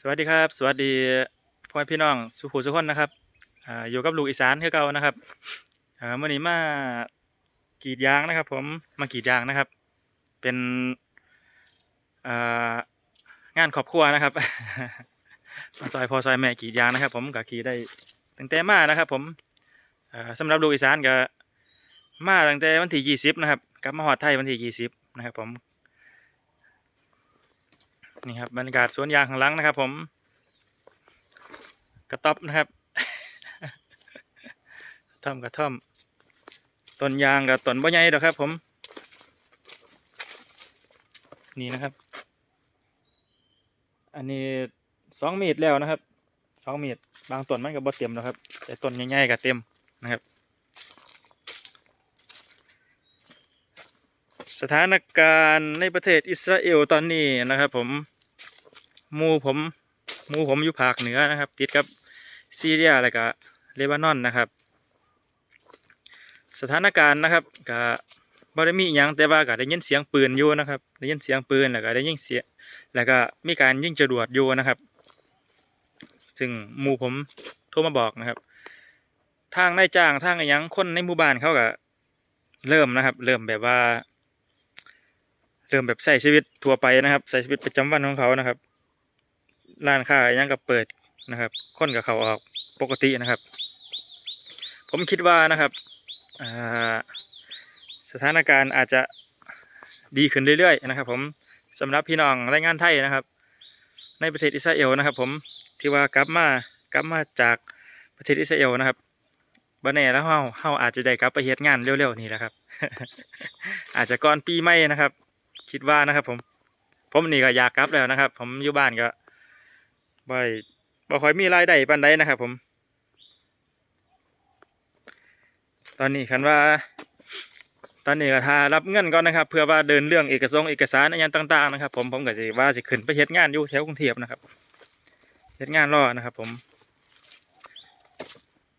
สวัสดีครับ สวัสดีพ่อแม่พี่น้องสุขุสุขคนนะครับอ่าอยู่กับลูกอีสานคือเก่านะครับอ่ามื่อนี้มากรีดยางนะครับ ผมมากรีดยางนะครับ เป็นอ่างานครอบครัวนะครับมาซอยพอซอยแม่กรีดยางนะครับ ผมกับกรีดได้ตั้งแต่มานะครับ ผมอ่าสำหรับลูกอีสานก็มาตั้งแต่วันที่ยี่สิบนะครับกลับมาหอดไทยวันที่ยี่สิบนะครับ ผม นี่ครับบรรยากาศสวนยางข้างหลังนะครับ ผม กระต๊อบนะครับกระท่อมกระท่อมต้นยางกับต้นบ่ใหญ่ดอกครับ ผม นี่นะครับ อันนี้สองเมตรแล้วนะครับสองเมตรบางต้นมันก็บ่เต็มแล้วครับ แต่ต้นใหญ่ๆก็เต็มนะครับ สถานการณ์ในประเทศอิสราเอลตอนนี้นะครับ ผม มูผมมูผมอยู่ภาคเหนือนะครับ ติดกับซีเรียแล้วก็เลบานอนนะครับ สถานการณ์นะครับก็บ่ได้มีอหยังแต่ว่าก็ได้ยินเสียงปืนอยู่นะครับได้ยินเสียงปืนแล้วก็ได้ยินเสียงแล้วก็มีการยิงจรวดอยู่นะครับ ซึ่งหมู่ผมโทรมาบอกนะครับ ทางนายจ้างทางอหยังคนในหมู่บ้านเขาก็เริ่มนะครับ เริ่มแบบว่า เริ่มแบบใช้ชีวิตทั่วไปนะครับใช้ชีวิตประจำวันของเขานะครับ ร้านค้ายังก็เปิดนะครับคนกับเขาออกปกตินะครับ ผมคิดว่านะครับสถานการณ์อาจจะดีขึ้นเรื่อยๆนะครับ ผมสำหรับพี่น้องแรงงานไทยนะครับ ในประเทศอิสราเอลนะครับ ผมที่ว่ากลับมากลับมาจากประเทศอิสราเอลนะครับบันแน่แล้วเฮาเฮาอาจจะได้กลับไปเฮ็ดงานเร็วๆนี่แหละครับ อาจจะก่อนปีใหม่นะครับ คิดว่านะครับ ผมผมนี่ก็อยากกลับแล้วนะครับ ผมอยู่บ้านก็ บ่อยบ่ค่อยมีรายได้ปานใดนะครับผม ตอนนี้คันว่า ตอนนี้ก็ทารับเงินก่อนนะครับ เพื่อว่าเดินเรื่องเอกสงเอกสารอะไรต่าง ๆ นะครับ ผมผมก็สิว่าสิขึ้นไปเฮ็ดงานอยู่แถวกรุงเทพนะครับเฮ็ดงานรอนะครับ ผม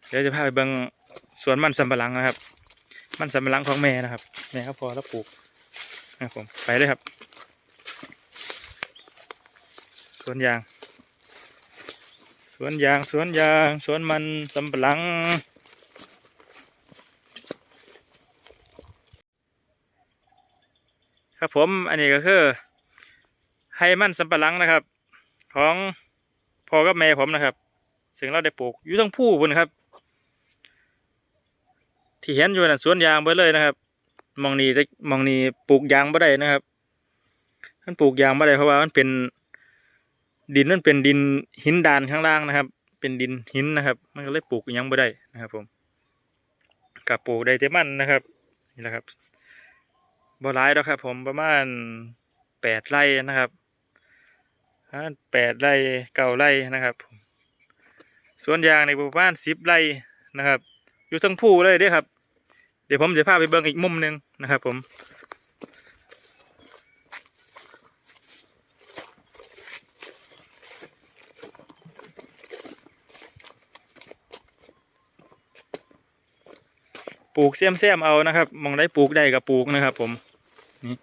เดี๋ยวจะพาไปเบิ่งสวนมันสำปะหลังนะครับ มันสำปะหลังของแม่นะครับแม่เขาพอแล้วปลูกนะครับผมไปเลยครับสวนยาง วนยางสวนยางสวนมันสำปะหลัง ครับผมอันนี้ก็คือให้มันสำปะหลังนะครับ ของพ่อกับแม่ผมนะครับ ซึ่งเราได้ปลูกอยู่ทั้งผู้บนครับ ที่เห็นอยู่นั่นสวนยางเบิดเลยนะครับมองนี้มองนี้ปลูกยางไม่ได้นะครับมันปลูกยางไม่ได้เพราะว่ามันเป็น ดินมันเป็นดินหินดานข้างล่างนะครับ เป็นดินหินนะครับ มันก็เลยปลูกยังไม่ได้นะครับผมกับปลูกได้แต่มันนะครับนี่แหละครับบ่ร้ายแล้วครับผมประมาณแปดไร่นะครับแปดไร่เก้าไร่นะครับสวนยางในประมาณสิบไร่นะครับ อยู่ทั้งผู้เลยเด้อครับ เดี๋ยวผมจะพาไปเบิ่งอีกมุมหนึ่งนะครับ ผม ปลูกเสียมเสียมๆเอานะครับมองได้ปลูกได้กับปลูกนะครับ ผมนี่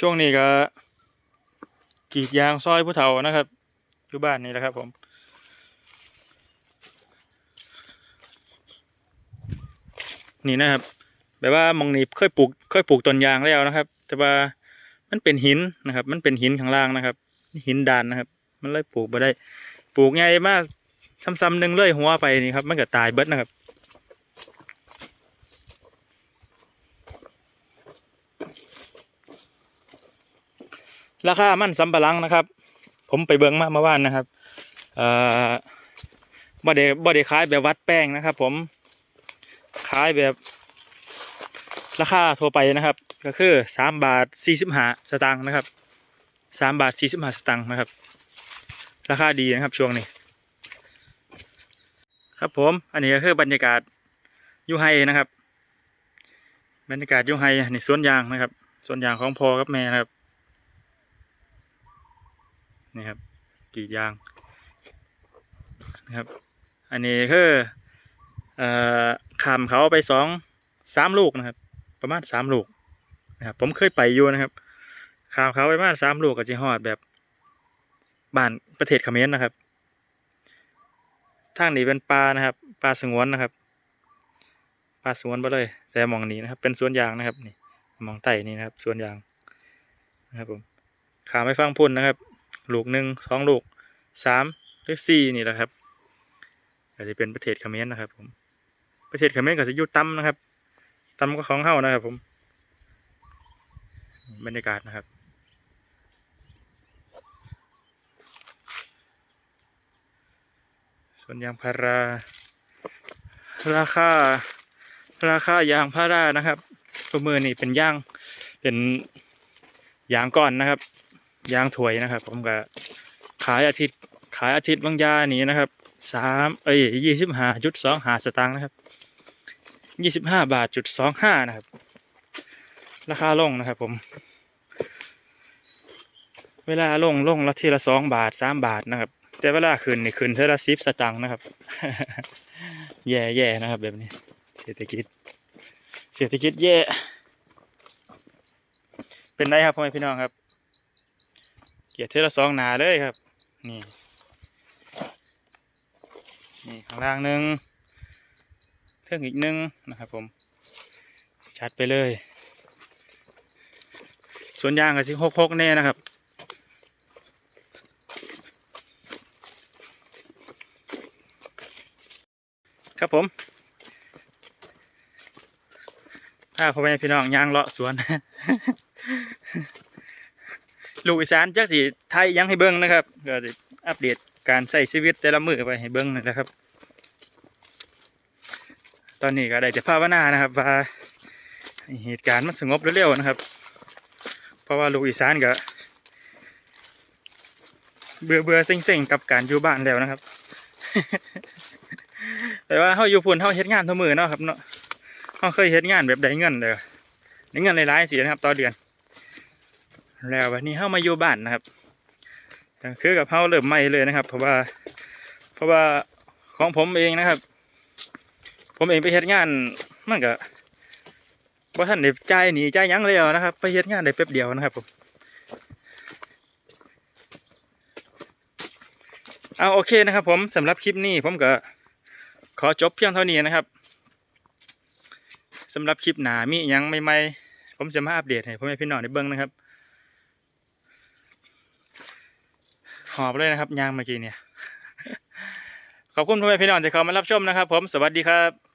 ช่วงนี้ก็กรีดยางซอยผู้เฒ่านะครับอยู่บ้านนี่แหละครับผม นี่นะครับแบบว่ามองนี้เคยปลูกเคยปลูกต้นยางแล้วนะครับ แต่ว่ามันเป็นหินนะครับ มันเป็นหินข้างล่างนะครับ หินดานนะครับ มันเลยปลูกมาได้ ปลูกไงมากซ้ำๆหนึ่งเลยหัวไปนี่ครับ มันก็ตายเบิดนะครับราคามันสำปะหลังนะครับ ผมไปเบิ่งมาเมื่อวานนะครับเอ่อบ่ได้บ่ได้ขายแบบวัดแป้งนะครับ ผมายแบบ ราคาทั่วไปนะครับ ก็คือสามบาทสี่สิบห้าสตางค์นะครับสามบาทสี่สิบห้าสตางค์นะครับ ราคาดีนะครับช่วงนี้ ครับผมอันนี้ก็คือบรรยากาศยูไฮนะครับ บรรยากาศยูไฮในสวนยางนะครับสวนยางของพอกับแม่นะครับนี่ครับกรีดยางนะครับ อันนี้คือ ขามเขาไปสองสามลูกนะครับ ประมาณสามลูกนะครับผมเคยไปอยู่นะครับขามเขาไปประมาณสามลูกก็จะฮอดแบบบ้านประเทศเขมรนะครับทางนี้เป็นป่านะครับป่าสงวนนะครับป่าสงวนไปเลย แต่มองนี้นะครับ เป็นสวนยางนะครับนี่มองใต้นี่นะครับสวนยางนะครับผมขาไม่ฟังพุ่นนะครับ ลูกหนึ่งสองลูกสามหรือสี่นี่แหละครับก็จะเป็นประเทศเขมรนะครับผม ประเทศเขมรก็จะอยู่ต่ำนะครับต่ำก็ของเฮานะครับ ผม บรรยากาศนะครับส่วนยางพารา ราคา ราคายางพารานะครับตัวมือนี่เป็นยางเป็นยางก้อนนะครับยางถวยนะครับ ผมก็ขายอาทิตย์ขายอาทิตย์บางยานี้นะครับ สามเอ้ยยี่สิบห้าจุดสองห้าสตางค์นะครับยี่สิบห้าบาทจุดสองห้านะครับ ราคาลงนะครับผม เวลาลงลงละทีละสองบาทสามบาทนะครับ แต่เวลาขึ้นนี่ขึ้นเท่าละสิบสตางค์นะครับ แย่แย่นะครับแบบนี้ เศรษฐกิจ เศรษฐกิจแย่ เป็นไรครับพ่อแม่พี่น้องครับ เกียรติเท่าละสองหนาเลยครับ นี่ นี่ข้างล่างหนึ่งเครื่องอีกหนึ่งนะครับผม ชัดไปเลยส่วนยางก็สิหกหกแน่นะครับครับผมพาพ่อแม่พี่น้องยางเลาะสวน ลูกอีสานจักสีไทยยังให้เบิ้งนะครับก็จะอัปเดต การใช้ชีวิตแต่ละมือไปให้เบิ้งนะครับ ตอนนี้ก็ได้จะภาวนานะครับว่าเหตุการณ์มันสงบเร็วๆนะครับ เพราะว่าลูกอีสานก็เบื่อเบื่อๆเซ็งๆกับการอยู่บ้านแล้วนะครับ แต่ว่าเขาอยู่พุ่นเขาเฮ็ดงานทั้งมือเนาะครับเนาะเขาเคยเฮ็ดงานแบบได้เงินเลยได้เงินหลายๆสินะครับ ต่อเดือน แล้ววันนี้เข้ามาอยู่บ้านนะครับ ก็คือกับเขาเริ่มใหม่เลยนะครับ เพราะว่า เพราะว่าของผมเองนะครับ ผมเองไปเฮ็ดงานมันก็บ่ท่านได้จ่ายหนีใจยหยังเลยเอานะครับ ไปเฮ็ดงานได้แป๊บเดียวนะครับผมเอาโอเคนะครับ ผมสำหรับคลิปนี้ผมก็ขอจบเพียงเท่านี้นะครับสำหรับคลิปหนามียังใหม่ๆผมจะมาอัปเดตให้พ่อแม่พี่น้องได้เบิ่งนะครับ หอบเลยนะครับยางเมื่อกี้เนี่ย ขอบคุณพ่อแม่พี่น้องที่เข้ามารับชมนะครับ ผมสวัสดีครับ